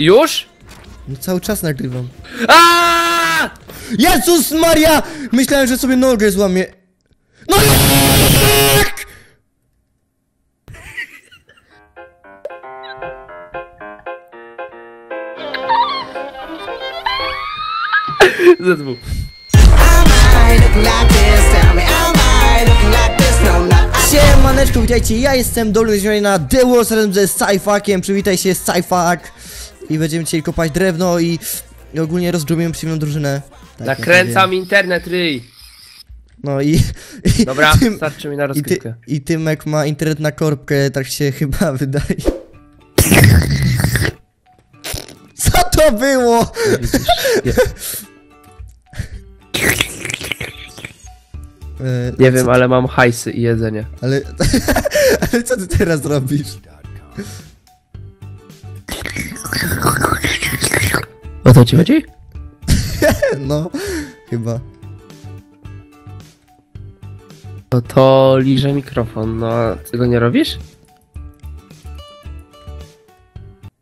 Już? No cały czas nagrywam. A! Jezus Maria! Myślałem, że sobie nogę złamię. No jak? I. Siemaneczko, witajcie, ja jestem Dolny na The Wars razem ze Sci-Fakiem, przywitaj się Sci-Fak i będziemy dzisiaj kopać drewno i, i ogólnie rozgromimy przeciwną drużynę. Tak, Nakręcam internet, ryj. No i... i Dobra, tym, starczy mi na i, ty, rozgrywkę. I Tymek ma internet na korbkę, tak się chyba wydaje. Co to było? Widzisz? Nie, E, nie wiem, ale mam hajsy i jedzenie. Ale, ale co ty teraz robisz? O co ci chodzi? No, chyba. No to liżę mikrofon, no ty go nie robisz?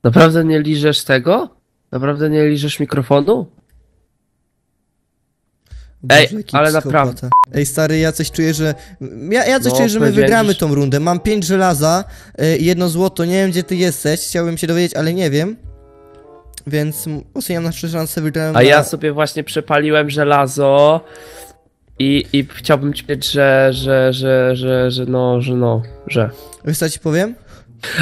Naprawdę nie liżesz tego? Naprawdę nie liżesz mikrofonu? Ej, jaki ale naprawdę. Ej, stary, ja coś czuję, że... Ja, ja coś No, czuję, że my wygramy tą rundę. Mam pięć żelaza y, jedno złoto. Nie wiem, gdzie ty jesteś. Chciałbym się dowiedzieć, ale nie wiem. Więc oceniam nasze szanse wygrałem A na... ja sobie właśnie przepaliłem żelazo i, i chciałbym ci powiedzieć, że, że, że, że, że no, że no, że... Wiesz co ci powiem?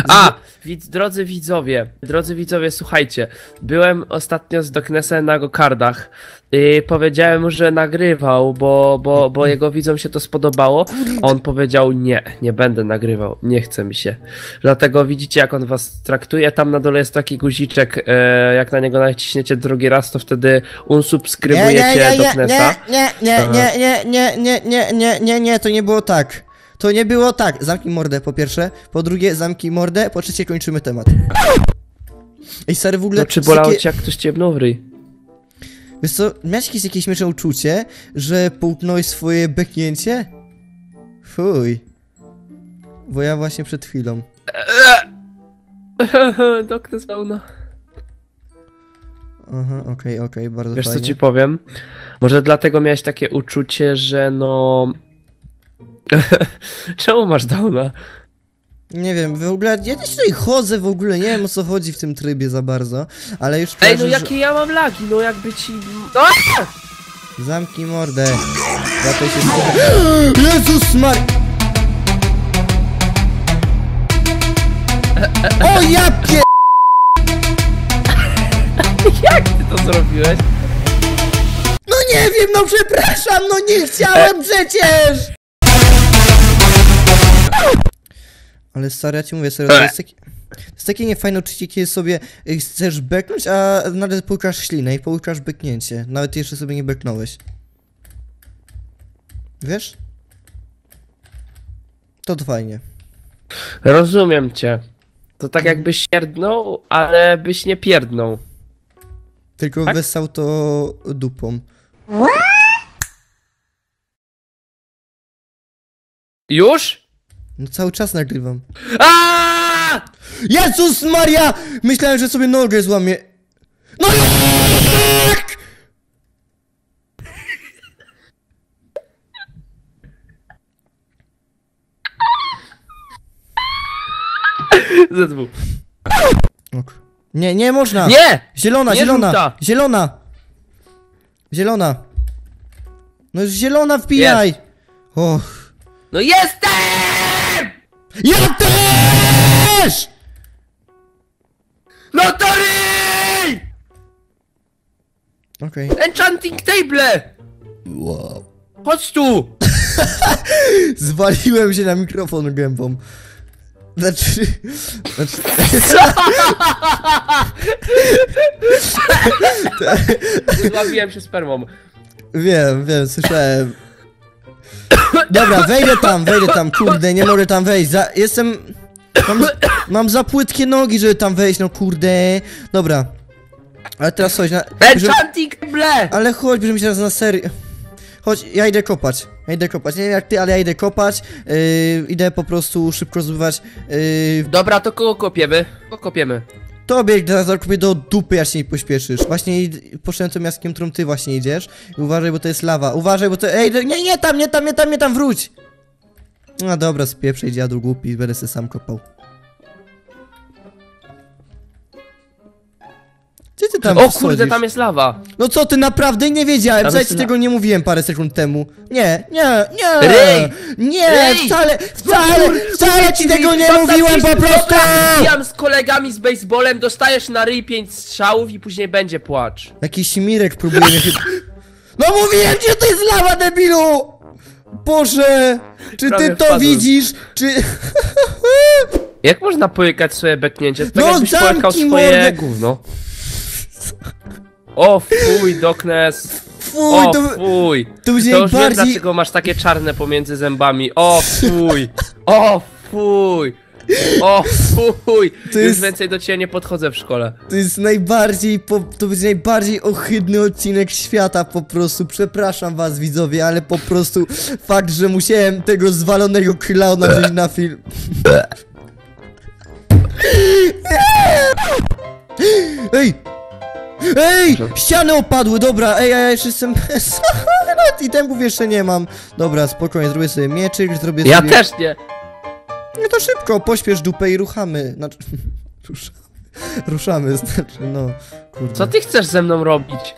A! Widz, drodzy widzowie, drodzy widzowie, słuchajcie. Byłem ostatnio z Doknesem na gokardach i powiedziałem mu, że nagrywał, bo, bo, bo jego widzom się to spodobało. On powiedział nie, nie będę nagrywał, nie chce mi się. Dlatego widzicie, jak on was traktuje. Tam na dole jest taki guziczek, e, jak na niego naciśniecie drugi raz, to wtedy unsubskrybujecie Doknesa. nie, nie, nie, nie, nie, nie, nie, nie, nie, nie, to nie było tak. To nie było tak. Zamknij mordę, po pierwsze. Po drugie, zamknij mordę. Po trzecie, kończymy temat. Ej, stary, w ogóle... No czy bolało takie- cię jak ktoś ciebnął w ryj? Wiesz co, miałeś jakieś, jakieś śmieszne uczucie, że połknąłeś swoje beknięcie? Fuj. Bo ja właśnie przed chwilą. Doknes pełno. Aha, okej, okej, bardzo Wiesz co fajnie. ci powiem? Może dlatego miałeś takie uczucie, że no... Czemu masz downa? Nie wiem, w ogóle, ja też tutaj chodzę w ogóle, nie wiem o co chodzi w tym trybie za bardzo, ale już Ej, no jakie ja mam lagi, no jakby ci... No! Zamknij mordę. Zataj się Jezus Mar... O ja pie... Jak ty to zrobiłeś? No nie wiem, no przepraszam, no nie chciałem przecież! Ale stary, ja ci mówię, serio, to jest taki... To jest takie niefajne uczucie, kiedy sobie y, chcesz beknąć, a nawet połykasz ślinę i połykasz beknięcie. Nawet jeszcze sobie nie beknąłeś. Wiesz? To fajnie. Rozumiem cię. To tak jakbyś pierdnął, ale byś nie pierdnął. Tylko Tak? wessał to dupą. Już? No cały czas nagrywam. A! Jezus Maria! Myślałem, że sobie nogę złamię. No jak? ZW. Ok. Nie, nie można! Nie! Zielona, Nie zielona! żółta. Zielona! Zielona! No już zielona wbijaj! Och. No jestem! Ja też! No to ryj! Okej. Enchanting table! Wow. Chodź tu! Zwaliłem się na mikrofon gębą. Znaczy... znaczy Złapiłem się spermą. wiem, wiem, słyszałem. Dobra, wejdę tam, wejdę tam, kurde, nie mogę tam wejść. Za, jestem... Mam, mam za płytkie nogi, żeby tam wejść, no kurde. Dobra. Ale teraz chodź na... Enchanting table! ale chodź, bierzemy się teraz na serio. Chodź, ja idę kopać. Ja idę kopać. Nie wiem jak ty, ale ja idę kopać. Yy, idę po prostu szybko zbywać. Yy, Dobra, to kogo kopiemy? Kogo kopiemy? Tobie teraz zakupię do dupy, jak się nie pośpieszysz. Właśnie id- poszedłem tym jaskiem, ty właśnie idziesz. I uważaj, bo to jest lawa. Uważaj, bo to... Ej, nie, nie tam, nie tam, nie tam, nie tam, wróć! No dobra, spieprzej dziadu głupi, będę se sam kopał. Gdzie ty tam O kurde, wchodzisz? tam jest lawa. No co ty naprawdę nie wiedziałem, Tam wcale jest ci tego nie mówiłem parę sekund temu. Nie, nie, nie! Ryj! Nie, Ryj! wcale, wcale, wcale ci tego nie Zostaw mówiłem po prostu! Wbijam z kolegami z baseballem, dostajesz na ryj 5 strzałów i później będzie płacz. Jakiś Mirek próbuje mnie chyba... No mówiłem ci, że to jest lawa, debilu! Boże! Czy Prawie ty to wpadłem. widzisz? Czy... Jak można pojekać swoje beknięcie? To tak No, jakbyś zamknij swoje mordę. gówno. O fuj, Doknes. Fuj, O to... fuj. to będzie To już wiem najbardziej- dlaczego masz takie czarne pomiędzy zębami. O fuj. O fuj. O fuj. To Już jest- więcej do ciebie nie podchodzę w szkole. To jest najbardziej, po, to będzie najbardziej ohydny odcinek świata po prostu. Przepraszam was widzowie, ale po prostu fakt, że musiałem tego zwalonego klauna wziąć na film. Ej! Ej! Ściany opadły, dobra, ej, ja jeszcze jestem bez... Nawet itemów jeszcze nie mam. Dobra, spokojnie, zrobię sobie mieczyk, zrobię Ja sobie... też nie. No to szybko, pośpiesz dupę i ruchamy. Znaczy... Ruszamy. Ruszamy, znaczy, no... Kurde. Co ty chcesz ze mną robić?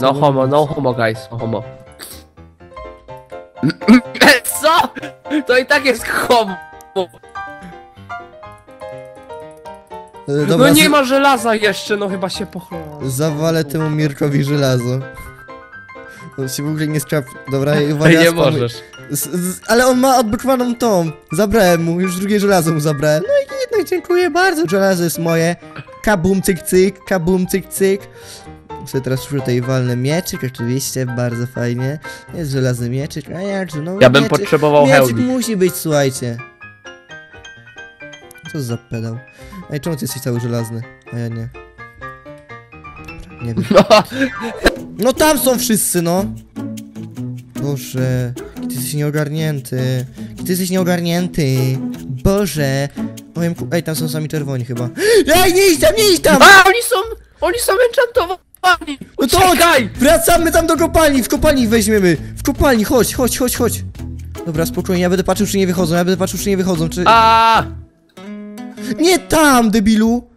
No homo, no homo guys, no homo. Co? To i tak jest homo. E, No Dobra, nie z- ma żelaza jeszcze, no chyba się pochlałem. Zawalę temu Mirkowi żelazo. On się w ogóle nie skrap... Dobra, i uwaga, Nie możesz. Z, z, ale on ma odblokowaną tą. Zabrałem mu, już drugie żelazo mu zabrałem. No i jednak dziękuję bardzo. Żelazo jest moje. Kabum cyk cyk, kabum cyk cyk. Sobie teraz tutaj walnę mieczyk, oczywiście, bardzo fajnie. Jest żelazny mieczyk, a ja no Ja bym mieczyk, potrzebował Mieczyk musi być, słuchajcie. Co za pedał? Ej, czemu ty jesteś cały żelazny? A ja nie. Dobra, Nie wiem. No, No tam są wszyscy, no! Boże, ty jesteś nieogarnięty. Ty jesteś nieogarnięty. Boże. Powiem ku... Ej, tam są sami czerwoni chyba. Ej, nie idź tam, nie idź tam! A, oni są, oni są enchantowani! No to! Uciekaj! Wracamy tam do kopalni, w kopalni weźmiemy. W kopalni, chodź, chodź, chodź, chodź. Dobra, spokojnie, ja będę patrzył, czy nie wychodzą, ja będę patrzył, czy nie wychodzą, czy... A, Nie tam, debilu!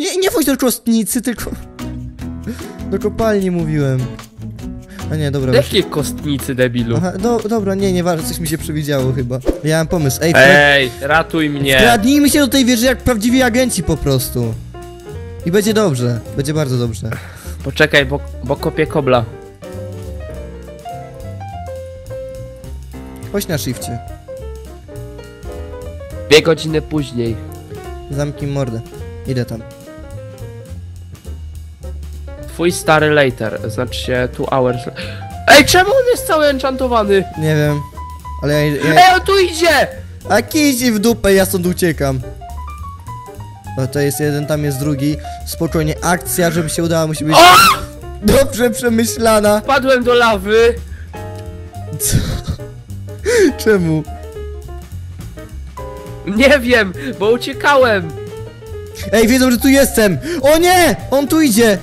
Nie, nie wchodź do kostnicy, tylko... Do kopalni mówiłem. A nie, dobra, już... jakie kostnicy, debilu. Aha, do, dobra, nie, nieważne, coś mi się przewidziało chyba. Ja mam pomysł, ej, Ej, ratuj mnie. wkradnijmy się do tej wieży jak prawdziwi agenci po prostu. I będzie dobrze, będzie bardzo dobrze. Poczekaj, bo, bo kopię kobla. Chodź na shifcie, Dwie godziny później. zamknij mordę. Idę tam. Twój stary later, znaczy się two hours. Ej, czemu on jest cały enchantowany? Nie wiem, ale ja... ja... Ej, on tu idzie! A kij w dupę, ja stąd uciekam. O, to jest jeden, tam jest drugi. Spokojnie, akcja, żeby się udała, musi być O! dobrze przemyślana. Wpadłem do lawy. Co? Czemu? Nie wiem, bo uciekałem. Ej, wiedzą, że tu jestem! O nie! On tu idzie!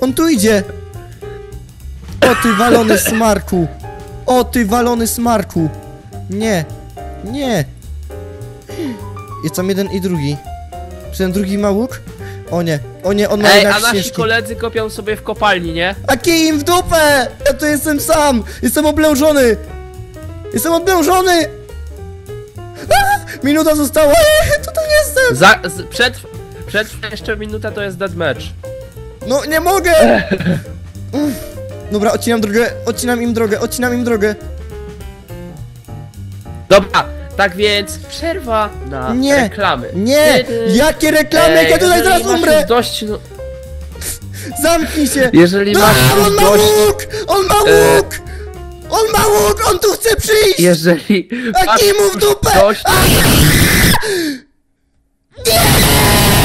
On tu idzie! O ty walony smarku! O ty walony smarku! Nie! Nie! Jest tam jeden i drugi. Czy ten drugi ma łuk? O nie, o nie, on ma Ej, a nasi ścieżki. koledzy kopią sobie w kopalni, nie? A kij im w dupę! Ja tu jestem sam! Jestem oblężony! Jestem oblężony! Minuta została! Eee, tutaj jestem! Za, z, przed, przed jeszcze minuta to jest deathmatch. No nie mogę! Uff. Dobra, odcinam drogę, odcinam im drogę, odcinam im drogę. Dobra, tak więc przerwa na Nie, reklamy. Nie! Jakie reklamy, jak ja tutaj zaraz umrę! Dość, no, Zamknij się! jeżeli masz A, on ma dość, łuk! On ma E. łuk! On ma łuk! On tu chce przyjść! jeżeli A kij mu w dupę! dość, Nie!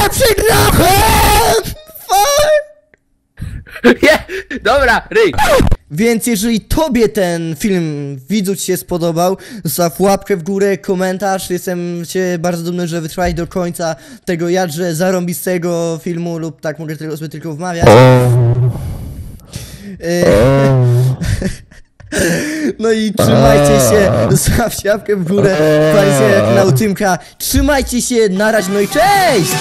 Przegrałem! Fuck! nie, Dobra, ryj! Więc jeżeli tobie ten film widzu ci się spodobał, zostaw łapkę w górę, komentarz. Jestem się bardzo dumny, że wytrwałeś do końca tego jadrze zarąbistego filmu lub tak mogę tego sobie tylko wmawiać. Y, No i trzymajcie się, łapkę w górę, pamiętajcie na Tymka, trzymajcie się, na razie, no i cześć!